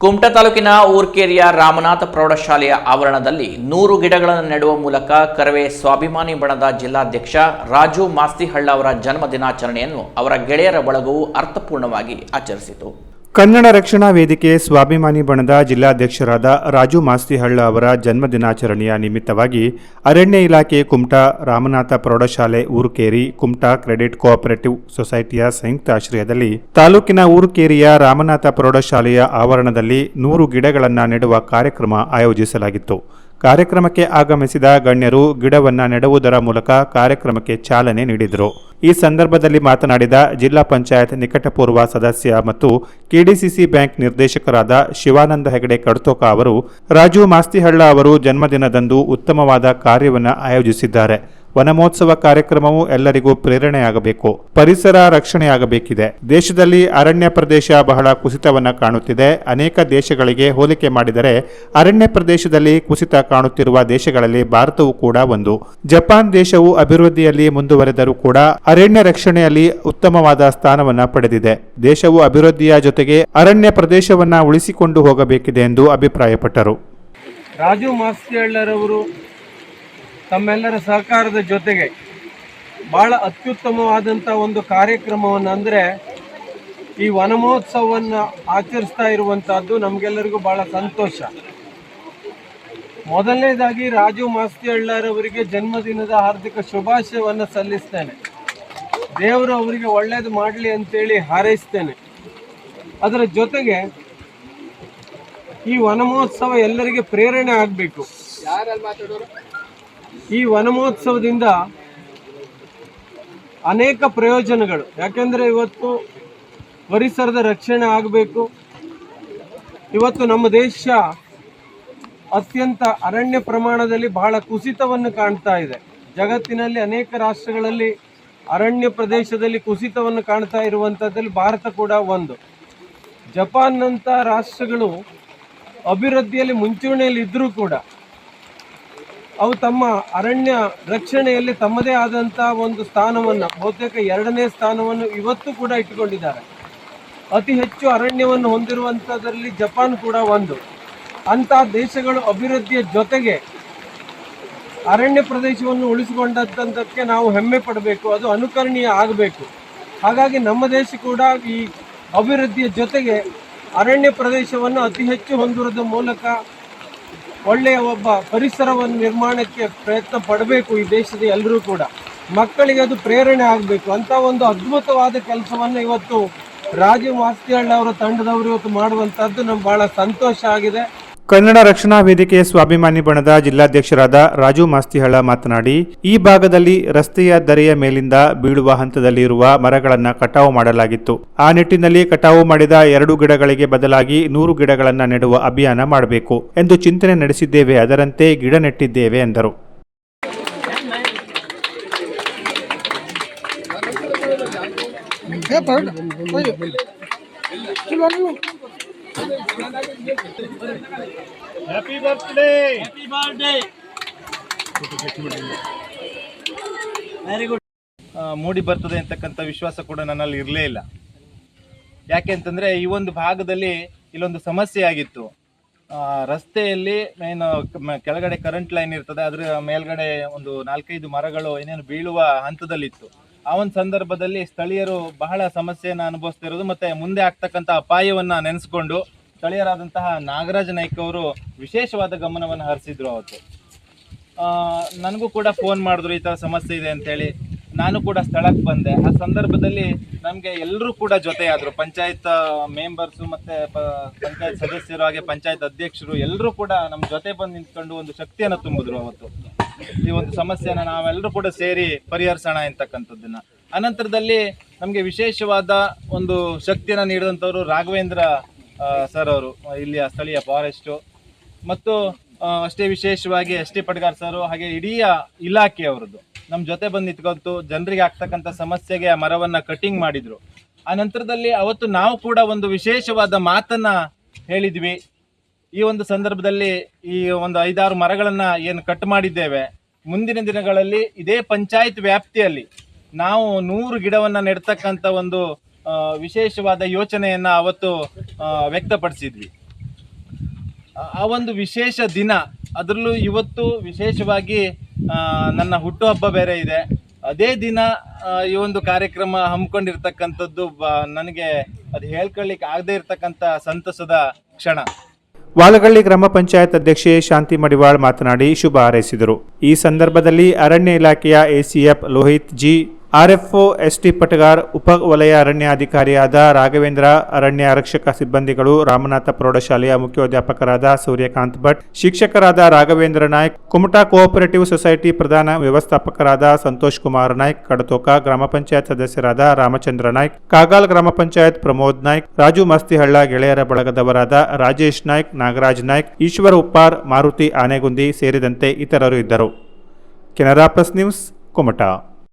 ಕುಮಟಾ ತಾಲೂಕಿನ ಊರ್ಕೇರಿಯ ರಾಮನಾಥ ಪ್ರೌಢಶಾಲೆಯ ಆವರಣದಲ್ಲಿ ನೂರು ಗಿಡಗಳನ್ನು ನೆಡುವ ಮೂಲಕ ಕರವೇ ಸ್ವಾಭಿಮಾನಿ ಬಣದ ಜಿಲ್ಲಾಧ್ಯಕ್ಷ ರಾಜು ಮಾಸ್ತಿಹಳ್ಳ ಅವರ ಜನ್ಮ ದಿನಾಚರಣೆಯನ್ನು ಅವರ ಗೆಳೆಯರ ಬಳಗವು ಅರ್ಥಪೂರ್ಣವಾಗಿ ಆಚರಿಸಿತು. ಕನ್ನಡ ರಕ್ಷಣಾ ವೇದಿಕೆ ಸ್ವಾಭಿಮಾನಿ ಬಣದ ಜಿಲ್ಲಾಧ್ಯಕ್ಷರಾದ ರಾಜು ಮಾಸ್ತಿಹಳ್ಳ ಅವರ ಜನ್ಮ ದಿನಾಚರಣೆಯ ನಿಮಿತ್ತವಾಗಿ ಅರಣ್ಯ ಇಲಾಖೆ ಕುಮಟಾ ರಾಮನಾಥ ಪ್ರೌಢಶಾಲೆ ಊರುಕೇರಿ ಕುಮಟಾ ಕ್ರೆಡಿಟ್ ಕೋಆಪರೇಟಿವ್ ಸೊಸೈಟಿಯ ಸಂಯುಕ್ತ ಆಶ್ರಯದಲ್ಲಿ ತಾಲೂಕಿನ ಊರುಕೇರಿಯ ರಾಮನಾಥ ಪ್ರೌಢಶಾಲೆಯ ಆವರಣದಲ್ಲಿ ನೂರು ಗಿಡಗಳನ್ನು ನೆಡುವ ಕಾರ್ಯಕ್ರಮ ಆಯೋಜಿಸಲಾಗಿತ್ತು. ಕಾರ್ಯಕ್ರಮಕ್ಕೆ ಆಗಮಿಸಿದ ಗಣ್ಯರು ಗಿಡವನ್ನು ನೆಡುವುದರ ಮೂಲಕ ಕಾರ್ಯಕ್ರಮಕ್ಕೆ ಚಾಲನೆ ನೀಡಿದರು. ಈ ಸಂದರ್ಭದಲ್ಲಿ ಮಾತನಾಡಿದ ಜಿಲ್ಲಾ ಪಂಚಾಯತ್ ನಿಕಟಪೂರ್ವ ಸದಸ್ಯ ಮತ್ತು ಕೆಡಿಸಿಸಿ ಬ್ಯಾಂಕ್ ನಿರ್ದೇಶಕರಾದ ಶಿವಾನಂದ ಹೆಗಡೆ ಕಡ್ತೋಕ ಅವರು ರಾಜು ಮಾಸ್ತಿಹಳ್ಳ ಅವರು ಜನ್ಮದಿನದಂದು ಉತ್ತಮವಾದ ಕಾರ್ಯವನ್ನು ಆಯೋಜಿಸಿದ್ದಾರೆ. ವನಮಹೋತ್ಸವ ಕಾರ್ಯಕ್ರಮವು ಎಲ್ಲರಿಗೂ ಪ್ರೇರಣೆಯಾಗಬೇಕು. ಪರಿಸರ ರಕ್ಷಣೆಯಾಗಬೇಕಿದೆ. ದೇಶದಲ್ಲಿ ಅರಣ್ಯ ಪ್ರದೇಶ ಬಹಳ ಕುಸಿತವನ್ನ ಕಾಣುತ್ತಿದೆ. ಅನೇಕ ದೇಶಗಳಿಗೆ ಹೋಲಿಕೆ ಮಾಡಿದರೆ ಅರಣ್ಯ ಪ್ರದೇಶದಲ್ಲಿ ಕುಸಿತ ಕಾಣುತ್ತಿರುವ ದೇಶಗಳಲ್ಲಿ ಭಾರತವು ಕೂಡ ಒಂದು. ಜಪಾನ್ ದೇಶವು ಅಭಿವೃದ್ಧಿಯಲ್ಲಿ ಮುಂದುವರೆದರೂ ಕೂಡ ಅರಣ್ಯ ರಕ್ಷಣೆಯಲ್ಲಿ ಉತ್ತಮವಾದ ಸ್ಥಾನವನ್ನ ಪಡೆದಿದೆ. ದೇಶವು ಅಭಿವೃದ್ಧಿಯ ಜೊತೆಗೆ ಅರಣ್ಯ ಪ್ರದೇಶವನ್ನ ಉಳಿಸಿಕೊಂಡು ಹೋಗಬೇಕಿದೆ ಎಂದು ಅಭಿಪ್ರಾಯಪಟ್ಟರು. ರಾಜು ಮಾಸ್ತಿಹಳ್ಳರವರು ತಮ್ಮೆಲ್ಲರ ಸಹಕಾರದ ಜೊತೆಗೆ ಭಾಳ ಅತ್ಯುತ್ತಮವಾದಂಥ ಒಂದು ಕಾರ್ಯಕ್ರಮವನ್ನು ಅಂದರೆ ಈ ವನಮಹೋತ್ಸವವನ್ನು ಆಚರಿಸ್ತಾ ಇರುವಂಥದ್ದು ನಮಗೆಲ್ಲರಿಗೂ ಭಾಳ ಸಂತೋಷ. ಮೊದಲನೇದಾಗಿ ರಾಜು ಮಾಸ್ತಿ ಅಳ್ಳಾರವರಿಗೆ ಜನ್ಮದಿನದ ಹಾರ್ದಿಕ ಶುಭಾಶಯವನ್ನು ಸಲ್ಲಿಸ್ತೇನೆ. ದೇವರು ಅವರಿಗೆ ಒಳ್ಳೇದು ಮಾಡಲಿ ಅಂತೇಳಿ ಹಾರೈಸ್ತೇನೆ. ಅದರ ಜೊತೆಗೆ ಈ ವನಮಹೋತ್ಸವ ಎಲ್ಲರಿಗೆ ಪ್ರೇರಣೆ ಆಗಬೇಕು. ಈ ವನಮಹೋತ್ಸವದಿಂದ ಅನೇಕ ಪ್ರಯೋಜನಗಳು. ಯಾಕೆಂದರೆ ಇವತ್ತು ಪರಿಸರದ ರಕ್ಷಣೆ ಆಗಬೇಕು. ಇವತ್ತು ನಮ್ಮ ದೇಶ ಅತ್ಯಂತ ಅರಣ್ಯ ಪ್ರಮಾಣದಲ್ಲಿ ಬಹಳ ಕುಸಿತವನ್ನು ಕಾಣ್ತಾ ಇದೆ. ಜಗತ್ತಿನಲ್ಲಿ ಅನೇಕ ರಾಷ್ಟ್ರಗಳಲ್ಲಿ ಅರಣ್ಯ ಪ್ರದೇಶದಲ್ಲಿ ಕುಸಿತವನ್ನು ಕಾಣ್ತಾ ಇರುವಂಥದ್ದಲ್ಲಿ ಭಾರತ ಕೂಡ ಒಂದು. ಜಪಾನ್ನಂಥ ರಾಷ್ಟ್ರಗಳು ಅಭಿವೃದ್ಧಿಯಲ್ಲಿ ಮುಂಚೂಣಿಯಲ್ಲಿ ಇದ್ದರೂ ಕೂಡ ಅವು ತಮ್ಮ ಅರಣ್ಯ ರಕ್ಷಣೆಯಲ್ಲಿ ತಮ್ಮದೇ ಆದಂಥ ಒಂದು ಸ್ಥಾನವನ್ನು, ಬಹುತೇಕ ಎರಡನೇ ಸ್ಥಾನವನ್ನು ಇವತ್ತು ಕೂಡ ಇಟ್ಟುಕೊಂಡಿದ್ದಾರೆ. ಅತಿ ಹೆಚ್ಚು ಅರಣ್ಯವನ್ನು ಹೊಂದಿರುವಂಥದ್ರಲ್ಲಿ ಜಪಾನ್ ಕೂಡ ಒಂದು. ಅಂಥ ದೇಶಗಳು ಅಭಿವೃದ್ಧಿಯ ಜೊತೆಗೆ ಅರಣ್ಯ ಪ್ರದೇಶವನ್ನು ಉಳಿಸಿಕೊಂಡಂಥದ್ದಕ್ಕೆ ನಾವು ಹೆಮ್ಮೆ ಪಡಬೇಕು, ಅದು ಅನುಕರಣೀಯ ಆಗಬೇಕು. ಹಾಗಾಗಿ ನಮ್ಮ ದೇಶ ಕೂಡ ಈ ಅಭಿವೃದ್ಧಿಯ ಜೊತೆಗೆ ಅರಣ್ಯ ಪ್ರದೇಶವನ್ನು ಅತಿ ಹೆಚ್ಚು ಹೊಂದಿರೋದ್ರ ಮೂಲಕ ಒಳ್ಳೆಯ ಒಬ್ಬ ಪರಿಸರವನ್ನು ನಿರ್ಮಾಣಕ್ಕೆ ಪ್ರಯತ್ನ ಪಡಬೇಕು ಈ ದೇಶದ ಎಲ್ಲರೂ ಕೂಡ. ಮಕ್ಕಳಿಗೆ ಅದು ಪ್ರೇರಣೆ ಆಗಬೇಕು. ಅಂತ ಒಂದು ಅದ್ಭುತವಾದ ಕೆಲಸವನ್ನು ಇವತ್ತು ರಾಜೀವ್ ಮಾಸ್ತಿಹಳ್ಳಿ ಅವರ ತಂಡದವರು ಇವತ್ತು ಮಾಡುವಂಥದ್ದು ನಮ್ಗೆ ಬಹಳ ಸಂತೋಷ ಆಗಿದೆ. ಕನ್ನಡ ರಕ್ಷಣಾ ವೇದಿಕೆ ಸ್ವಾಭಿಮಾನಿ ಬಣದ ಜಿಲ್ಲಾಧ್ಯಕ್ಷರಾದ ರಾಜು ಮಾಸ್ತಿಹಳ ಮಾತನಾಡಿ, ಈ ಭಾಗದಲ್ಲಿ ರಸ್ತೆಯ ದರೆಯ ಮೇಲಿಂದ ಬೀಳುವ ಹಂತದಲ್ಲಿ ಇರುವ ಮರಗಳನ್ನು ಕಟಾವು ಮಾಡಲಾಗಿತ್ತು. ಆ ನಿಟ್ಟಿನಲ್ಲಿ ಕಟಾವು ಮಾಡಿದ ಎರಡು ಗಿಡಗಳಿಗೆ ಬದಲಾಗಿ ನೂರು ಗಿಡಗಳನ್ನು ನೆಡುವ ಅಭಿಯಾನ ಮಾಡಬೇಕು ಎಂದು ಚಿಂತನೆ ನಡೆಸಿದ್ದೇವೆ, ಅದರಂತೆ ಗಿಡ ನೆಟ್ಟಿದ್ದೇವೆ ಎಂದರು. ಆ, ಮೂಡಿ ಬರ್ತದೆ ಅಂತಕ್ಕಂಥ ವಿಶ್ವಾಸ ಕೂಡ ನನ್ನಲ್ಲಿ ಇರಲೇ ಇಲ್ಲ. ಯಾಕೆ ಅಂತಂದರೆ ಈ ಒಂದು ಭಾಗದಲ್ಲಿ ಇಲ್ಲೊಂದು ಸಮಸ್ಯೆ ಆಗಿತ್ತು. ರಸ್ತೆಯಲ್ಲಿ ಏನು ಕೆಳಗಡೆ ಕರೆಂಟ್ ಲೈನ್ ಇರ್ತದೆ ಅದರ ಮೇಲ್ಗಡೆ ಒಂದು ನಾಲ್ಕೈದು ಮರಗಳು ಏನೇನು ಬೀಳುವ ಹಂತದಲ್ಲಿತ್ತು. ಆ ಒಂದು ಸಂದರ್ಭದಲ್ಲಿ ಸ್ಥಳೀಯರು ಬಹಳ ಸಮಸ್ಯೆಯನ್ನು ಅನುಭವಿಸ್ತಿರೋದು ಮತ್ತೆ ಮುಂದೆ ಆಗ್ತಕ್ಕಂಥ ಅಪಾಯವನ್ನ ನೆನೆಸ್ಕೊಂಡು ಸ್ಥಳೀಯರಾದಂತಹ ನಾಗರಾಜ ನಾಯ್ಕ ಅವರು ವಿಶೇಷವಾದ ಗಮನವನ್ನು ಹರಿಸಿದ್ರು ಅವತ್ತು. ನನಗೂ ಕೂಡ ಫೋನ್ ಮಾಡಿದ್ರು ಈ ಥರ ಸಮಸ್ಯೆ ಇದೆ ಅಂತೇಳಿ. ನಾನು ಕೂಡ ಸ್ಥಳಕ್ಕೆ ಬಂದೆ. ಆ ಸಂದರ್ಭದಲ್ಲಿ ನಮಗೆ ಎಲ್ಲರೂ ಕೂಡ ಜೊತೆಯಾದರು. ಪಂಚಾಯತ್ ಮೆಂಬರ್ಸು ಮತ್ತು ಪಂಚಾಯತ್ ಸದಸ್ಯರು ಹಾಗೆ ಪಂಚಾಯತ್ ಅಧ್ಯಕ್ಷರು ಎಲ್ಲರೂ ಕೂಡ ನಮ್ಮ ಜೊತೆ ಬಂದು ನಿಂತ್ಕೊಂಡು ಒಂದು ಶಕ್ತಿಯನ್ನು ತುಂಬಿದ್ರು ಅವತ್ತು. ಈ ಒಂದು ಸಮಸ್ಯೆನ ನಾವೆಲ್ಲರೂ ಕೂಡ ಸೇರಿ ಪರಿಹರಿಸೋಣ ಅಂತಕ್ಕಂಥದ್ದನ್ನು. ಅನಂತರದಲ್ಲಿ ನಮಗೆ ವಿಶೇಷವಾದ ಒಂದು ಶಕ್ತಿಯನ್ನು ನೀಡಿದಂಥವ್ರು ರಾಘವೇಂದ್ರ ಸರ್ ಅವರು, ಇಲ್ಲಿಯ ಸ್ಥಳೀಯ ಫಾರೆಸ್ಟು ಮತ್ತು ಅಷ್ಟೇ ವಿಶೇಷವಾಗಿ ಎಸ್ ಟಿ ಪಡ್ಗಾರ್ ಸರ್ ಹಾಗೆ ಇಡೀ ಇಲಾಖೆಯವರದ್ದು. ನಮ್ಮ ಜೊತೆ ಬಂದು ನಿಂತ್ಕೊಂತು ಜನರಿಗೆ ಆಗ್ತಕ್ಕಂಥ ಸಮಸ್ಯೆಗೆ ಆ ಮರವನ್ನ ಕಟಿಂಗ್ ಮಾಡಿದ್ರು. ಆ ನಂತರದಲ್ಲಿ ಅವತ್ತು ನಾವು ಕೂಡ ಒಂದು ವಿಶೇಷವಾದ ಮಾತನ್ನ ಹೇಳಿದ್ವಿ. ಈ ಒಂದು ಸಂದರ್ಭದಲ್ಲಿ ಈ ಒಂದು ಐದಾರು ಮರಗಳನ್ನು ಏನು ಕಟ್ ಮಾಡಿದ್ದೇವೆ. ಮುಂದಿನ ದಿನಗಳಲ್ಲಿ ಇದೇ ಪಂಚಾಯತ್ ವ್ಯಾಪ್ತಿಯಲ್ಲಿ ನಾವು ನೂರು ಗಿಡವನ್ನು ನೆಡ್ತಕ್ಕಂಥ ಒಂದು ವಿಶೇಷವಾದ ಯೋಚನೆಯನ್ನು ಅವತ್ತು ವ್ಯಕ್ತಪಡಿಸಿದ್ವಿ. ಆ ಒಂದು ವಿಶೇಷ ದಿನ, ಅದರಲ್ಲೂ ಇವತ್ತು ವಿಶೇಷವಾಗಿ ನನ್ನ ಹುಟ್ಟುಹಬ್ಬ ಬೇರೆ ಇದೆ. ಅದೇ ದಿನ ಈ ಒಂದು ಕಾರ್ಯಕ್ರಮ ಹಮ್ಮಿಕೊಂಡಿರ್ತಕ್ಕಂಥದ್ದು ನನಗೆ ಅದು ಹೇಳ್ಕೊಳ್ಳಿಕ್ಕೆ ಆಗದೇ ಇರತಕ್ಕಂಥ ಸಂತಸದ ಕ್ಷಣ. ವಾಲಗಳ್ಳಿ ಗ್ರಾಮ ಪಂಚಾಯತ್ ಅಧ್ಯಕ್ಷೆ ಶಾಂತಿ ಮಡಿವಾಳ್ ಮಾತನಾಡಿ ಶುಭ ಹಾರೈಸಿದರು. ಈ ಸಂದರ್ಭದಲ್ಲಿ ಅರಣ್ಯ ಇಲಾಖೆಯ ACF Lohith G RFO ST Patagar ಉಪ ವಲಯ ಅರಣ್ಯಾಧಿಕಾರಿಯಾದ ರಾಘವೇಂದ್ರ, ಅರಣ್ಯ ಆರಕ್ಷಕ ಸಿಬ್ಬಂದಿಗಳು, ರಾಮನಾಥ ಪ್ರೌಢಶಾಲೆಯ ಮುಖ್ಯೋಧ್ಯಾಪಕರಾದ ಸೂರ್ಯಕಾಂತ್ ಭಟ್, ಶಿಕ್ಷಕರಾದ ರಾಘವೇಂದ್ರ ನಾಯ್ಕ್, ಕುಮಟಾ ಕೋಆಪರೇಟಿವ್ ಸೊಸೈಟಿ ಪ್ರಧಾನ ವ್ಯವಸ್ಥಾಪಕರಾದ ಸಂತೋಷ್ ಕುಮಾರ್ ನಾಯ್ಕ್, ಕಡತೋಕ ಗ್ರಾಮ ಪಂಚಾಯತ್ ಸದಸ್ಯರಾದ ರಾಮಚಂದ್ರ ನಾಯ್ಕ್, ಕಾಗಾಲ್ ಗ್ರಾಮ ಪಂಚಾಯತ್ ಪ್ರಮೋದ್ ನಾಯ್ಕ್, ರಾಜು ಮಸ್ತಿಹಳ್ಳ ಗೆಳೆಯರ ಬಳಗದವರಾದ ರಾಜೇಶ್ ನಾಯ್ಕ್, ನಾಗರಾಜ್ ನಾಯ್ಕ್, ಈಶ್ವರ ಉಪ್ಪಾರ್, ಮಾರುತಿ ಆನೆಗುಂದಿ ಸೇರಿದಂತೆ ಇತರರು ಇದ್ದರು. Canara plus news, Kumta.